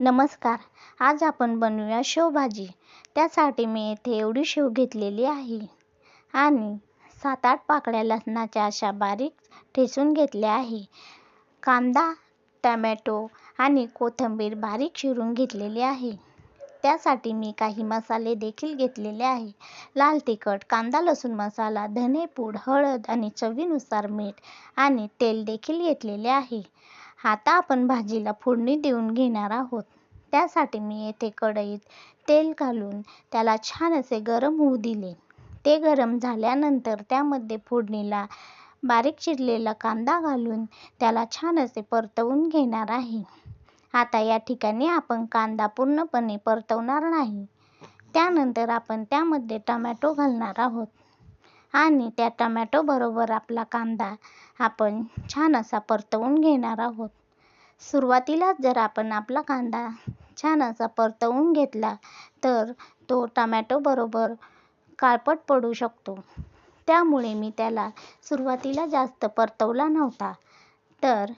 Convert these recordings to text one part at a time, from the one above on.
नमस्कार. आज आपण बनवूया शेवभाजी. त्यासाठी मी येथे एवढी शेव घेतलेली आहे. आणि सात आठ पाकळ्या लसणाच्या अशा बारीक ठेचून घेतल्या आहे. कांदा टमॅटो आणि कोथिंबीर बारीक चिरून घेतलेली आहे. त्यासाठी मी काही मसाले देखील घेतलेले आहे. लाल तिखट कांदा लसूण मसाला धनेपूड हळद आणि चवीनुसार मीठ आणि तेल देखील घेतलेले आहे. आता आपण भाजीला फोडणी देऊन घेणार आहोत. त्यासाठी मी येथे कढईत तेल घालून त्याला छान असे गरम होऊ दिले. ते गरम झाल्यानंतर त्यामध्ये फोडणीला बारीक चिरलेला कांदा घालून त्याला छान असे परतवून घेणार आहे. आता या ठिकाणी आपण कांदा पूर्णपणे परतवणार नाही. त्यानंतर आपण त्यामध्ये टमॅटो घालणार आहोत. आणि त्या टमॅटोबरोबर आपला कांदा आपण छान असा परतवून घेणार आहोत. सुरुवातीलाच जर आपण आपला कांदा छान असा परतवून घेतला तर तो टमॅटोबरोबर काळपट पडू शकतो. त्यामुळे मी त्याला सुरुवातीला जास्त परतवला नव्हता तर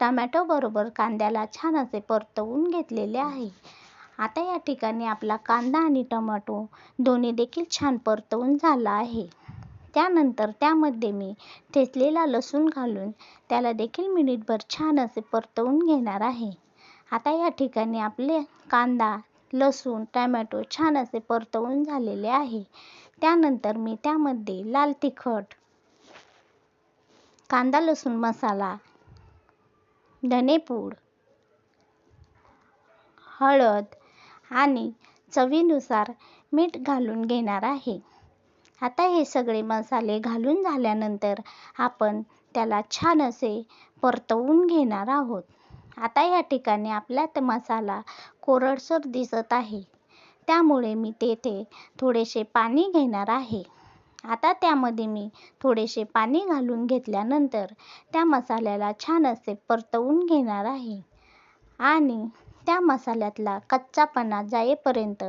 टमॅटोबरोबर कांद्याला छान असे परतवून घेतलेले आहे. आता या ठिकाणी आपला कांदा आणि टमॅटो दोन्ही देखील छान परतवून झाला आहे. त्यानंतर त्यामध्ये मी ठेचलेला लसूण घालून त्याला देखील मिनिटभर छान असे परतवून घेणार आहे. आता या ठिकाणी आपले कांदा लसूण टमॅटो छान असे परतवून झालेले आहे. त्यानंतर मी त्यामध्ये लाल तिखट कांदा लसूण मसाला धनेपूड हळद आणि चवीनुसार मीठ घालून घेणार आहे. आता हे सगळे मसाले घालून झाल्यानंतर आपण त्याला छान असे परतवून घेणार आहोत. आता या ठिकाणी आपल्यात मसाला कोरडसर दिसत आहे. त्यामुळे मी तेथे थोडेसे पाणी घेणार आहे. आता त्यामध्ये मी थोडेसे पाणी घालून घेतल्यानंतर त्या मसाल्याला छान असे परतवून घेणार आहे. आणि त्या मसाल्यातला कच्चापणा जाईपर्यंत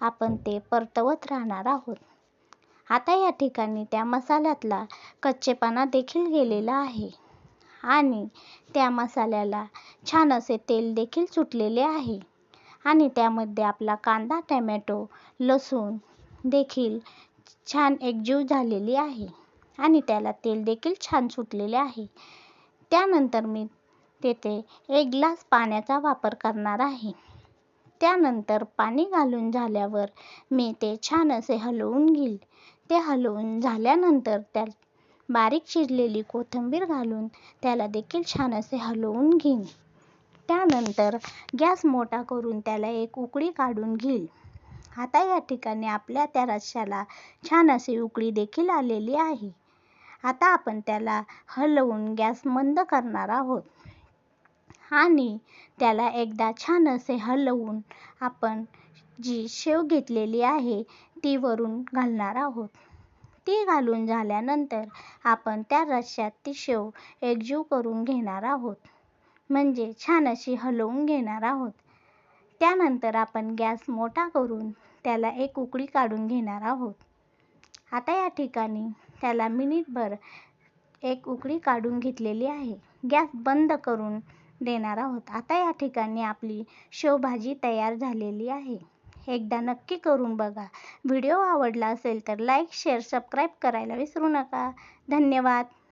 आपण ते परतवत राहणार आहोत. आता या ठिकाणी त्या मसाल्यातला कच्चेपणा देखील गेलेला आहे. आणि त्या मसाल्याला छान असे तेल देखील सुटलेले आहे. आणि त्यामध्ये आपला कांदा टॅमॅटो लसूण देखील छान एकजीव झालेली आहे. आणि त्याला तेल देखील छान सुटलेले आहे. त्यानंतर मी तेथे एक ग्लास पाण्याचा वापर करणार आहे. त्यानंतर पाणी घालून झाल्यावर मी ते छान असे हलवून घेईल. ते हलवून झाल्यानंतर त्यात बारीक चिरलेली कोथिंबीर घालून त्याला देखील छान असे हलवून घेईन. त्यानंतर गॅस मोठा करून त्याला एक उकळी काढून घेईल. आता या ठिकाणी आपल्या त्या रश्श्याला छान अशी उकळी देखील आलेली आहे. आता आपण त्याला हलवून गॅस मंद करणार आहोत. आणि त्याला एकदा छान असे हलवून आपण जी शेव घेतलेली आहे ती वरून घालणार आहोत. ती घालून झाल्यानंतर आपण त्या रश्श्यात ती शेव एकजीव करून घेणार आहोत. म्हणजे छान अशी हलवून घेणार आहोत. त्यानंतर आपण गॅस मोठा करून त्याला एक उकळी काढून घेणार आहोत. आता या ठिकाणी त्याला मिनिटभर एक उकळी काढून घेतलेली आहे. गॅस बंद करून देणार आहोत. आता या ठिकाणी आपली शेवभाजी तयार झालेली आहे. एकदा नक्की करून बघा. व्हिडिओ आवडला असेल तर लाईक शेअर सबस्क्राईब करायला विसरू नका. धन्यवाद.